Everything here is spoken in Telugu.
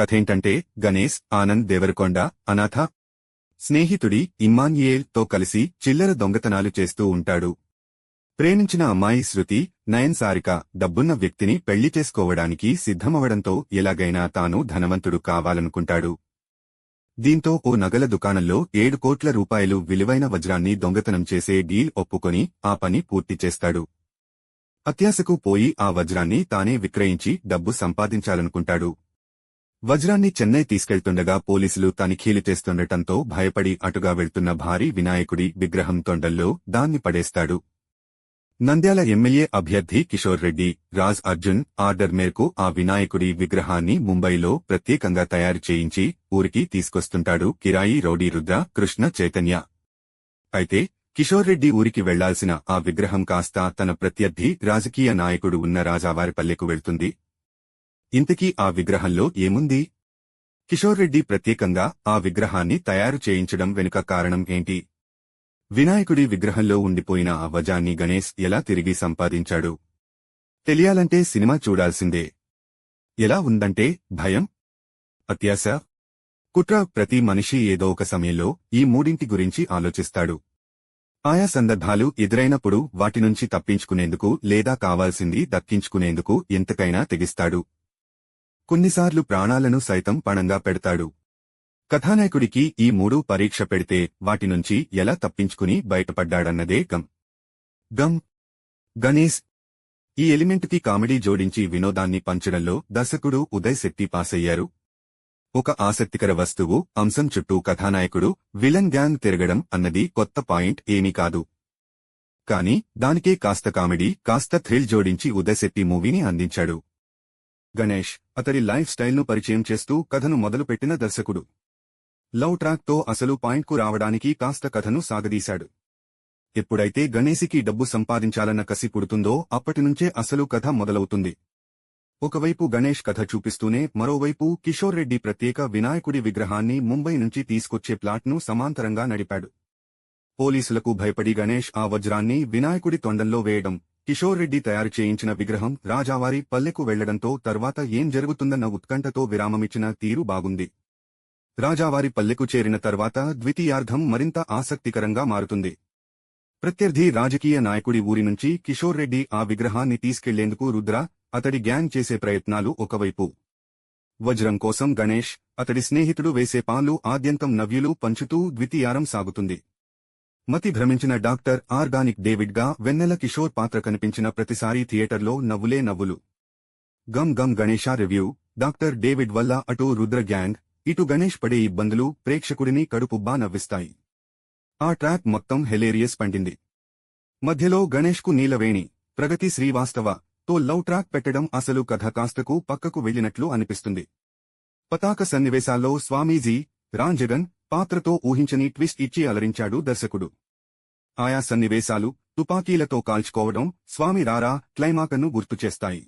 కథేంటంటే గణేష్ ఆనంద్ దేవరకొండ అనాథ స్నేహితుడి ఇమ్మాన్యుయేల్తో కలిసి చిల్లర దొంగతనాలు చేస్తూ ఉంటాడు. ప్రేమించిన అమ్మాయి శృతి నయన్ సారిక డబ్బున్న వ్యక్తిని పెళ్ళి చేసుకోవడానికి సిద్ధమవడంతో ఎలాగైనా తాను ధనవంతుడు కావాలనుకుంటాడు. దీంతో ఓ నగల దుకాణంలో ఏడు కోట్ల రూపాయలు విలువైన వజ్రాన్ని దొంగతనం చేసే డీల్ ఒప్పుకొని ఆ పని పూర్తి చేస్తాడు. అత్యాశకు పోయి ఆ వజ్రాన్ని తానే విక్రయించి డబ్బు సంపాదించాలనుకుంటాడు. వజ్రాన్ని చెన్నై తీసుకెళ్తుండగా పోలీసులు తనిఖీలు చేస్తుండటంతో భయపడి అటుగా వెళ్తున్న భారీ వినాయకుడి విగ్రహం తొండల్లో దాన్ని పడేస్తాడు. నంద్యాల ఎమ్మెల్యే అభ్యర్థి కిషోర్ రెడ్డి రాజ్ అర్జున్ ఆర్డర్ మేరకు ఆ వినాయకుడి విగ్రహాన్ని ముంబైలో ప్రత్యేకంగా తయారు చేయించి ఊరికి తీసుకొస్తుంటాడు కిరాయి రౌడీ రుద్ర కృష్ణ చైతన్య. అయితే కిషోర్ రెడ్డి ఊరికి వెళ్ళాల్సిన ఆ విగ్రహం కాస్త తన ప్రత్యర్థి రాజకీయ నాయకుడు ఉన్న రాజావారిపల్లెకు వెళ్తుంది. ఇంతకీ ఆ విగ్రహంలో ఏముంది? కిషోర్ రెడ్డి ప్రత్యేకంగా ఆ విగ్రహాన్ని తయారు చేయించడం వెనుక కారణం ఏంటి? వినాయకుడి విగ్రహంలో ఉండిపోయిన ఆ వజాన్ని గణేష్ ఎలా తిరిగి సంపాదించాడు? తెలియాలంటే సినిమా చూడాల్సిందే. ఎలా ఉందంటే భయం? అత్యాశ? కుట్ర ప్రతి మనిషి ఏదో ఒక సమయంలో ఈ మూడింటి గురించి ఆలోచిస్తాడు. ఆయా సందర్భాలు ఎదురైనప్పుడు వాటి నుంచి తప్పించుకునేందుకు లేదా కావాల్సింది దక్కించుకునేందుకు ఎంతకైనా తెగిస్తాడు. కొన్నిసార్లు ప్రాణాలను సైతం పణంగా పెడతాడు. కథానాయకుడికి ఈ మూడు పరీక్ష పెడితే వాటి నుంచి ఎలా తప్పించుకుని బయటపడ్డాడన్నదే గమ్. గమ్. గణేష్. ఈ ఎలిమెంట్కి కామెడీ జోడించి వినోదాన్ని పంచడంలో దర్శకుడు ఉదయ్ శెట్టి పాసయ్యారు. ఒక ఆసక్తికర వస్తువు అంశం చుట్టూ కథానాయకుడు విలన్ గ్యాంగ్ తిరగడం అన్నది కొత్త పాయింట్ ఏమీ కాదు. కాని దానికే కాస్త కామెడీ కాస్త థ్రిల్ జోడించి ఉదయశెట్టి మూవీని అందించాడు. గణేష్ అతడి లైఫ్ స్టైల్ను పరిచయం చేస్తూ కథను మొదలుపెట్టిన దర్శకుడు. లవ్ ట్రాక్తో అసలు పాయింట్కు రావడానికి కాస్త కథను సాగదీశాడు. ఎప్పుడైతే గణేశికి డబ్బు సంపాదించాలన్న కసి పుడుతుందో అప్పటినుంచే అసలు కథ మొదలవుతుంది. ఒకవైపు గణేష్ కథ చూపిస్తూనే మరోవైపు కిషోర్ రెడ్డి ప్రత్యేక వినాయకుడి విగ్రహాన్ని ముంబై నుంచి తీసుకొచ్చే ప్లాట్ను సమాంతరంగా నడిపాడు. పోలీసులకు భయపడి గణేష్ ఆ వజ్రాన్ని వినాయకుడి తొండంలో వేయడం కిషోర్ రెడ్డి తయారు చేయించిన విగ్రహం రాజావారి పల్లెకు వెళ్ళడంతో తర్వాత ఏం జరుగుతుందన్న ఉత్కంఠతో విరామమిచ్చిన తీరు బాగుంది. రాజావారి పల్లెకు చేరిన తర్వాత ద్వితీయార్థం మరింత ఆసక్తికరంగా మారుతుంది. ప్రత్యర్థి రాజకీయ నాయకుడి ఊరి నుంచి కిషోర్ రెడ్డి ఆ విగ్రహాన్ని తీసుకెళ్ళేందుకు రుద్ర అతడి గ్యాంగ్ చేసే ప్రయత్నాలు ఒకవైపు. వజ్రం కోసం గణేష్ అతడి స్నేహితుడు వేసే పాలు ఆద్యంతం నవ్యులు పంచుతూ ద్వితీయారం సాగుతుంది. మతి భ్రమించిన డాక్టర్ ఆర్గానిక్ డేవిడ్గా వెన్నెల కిషోర్ పాత్ర కనిపించిన ప్రతిసారీ థియేటర్లో నవ్వులే నవ్వులు. Gam Gam Ganesha review doctor David వల్ల అటు రుద్ర గ్యాంగ్ ఇటు గణేష్ పడే ఇబ్బందులు ప్రేక్షకుడిని కడుపుబ్బా నవ్విస్తాయి. ఆ ట్రాక్ మొత్తం హెలేరియస్ పండింది. మధ్యలో గణేష్కు నీలవేణి ప్రగతి శ్రీవాస్తవ తో లవ్ ట్రాక్ పెట్టడం అసలు కథ కాస్తకు పక్కకు వెళ్ళినట్లు అనిపిస్తుంది. పతాక సన్నివేశాల్లో స్వామీజీ రాంజగన్ పాత్రతో ఊహించని ట్విస్ట్ ఇచ్చి అలరించాడు దర్శకుడు. ఆయా సన్నివేశాలు తుపాకీలతో కాల్చుకోవడం స్వామి రారా క్లైమాకను గుర్తుచేస్తాయి.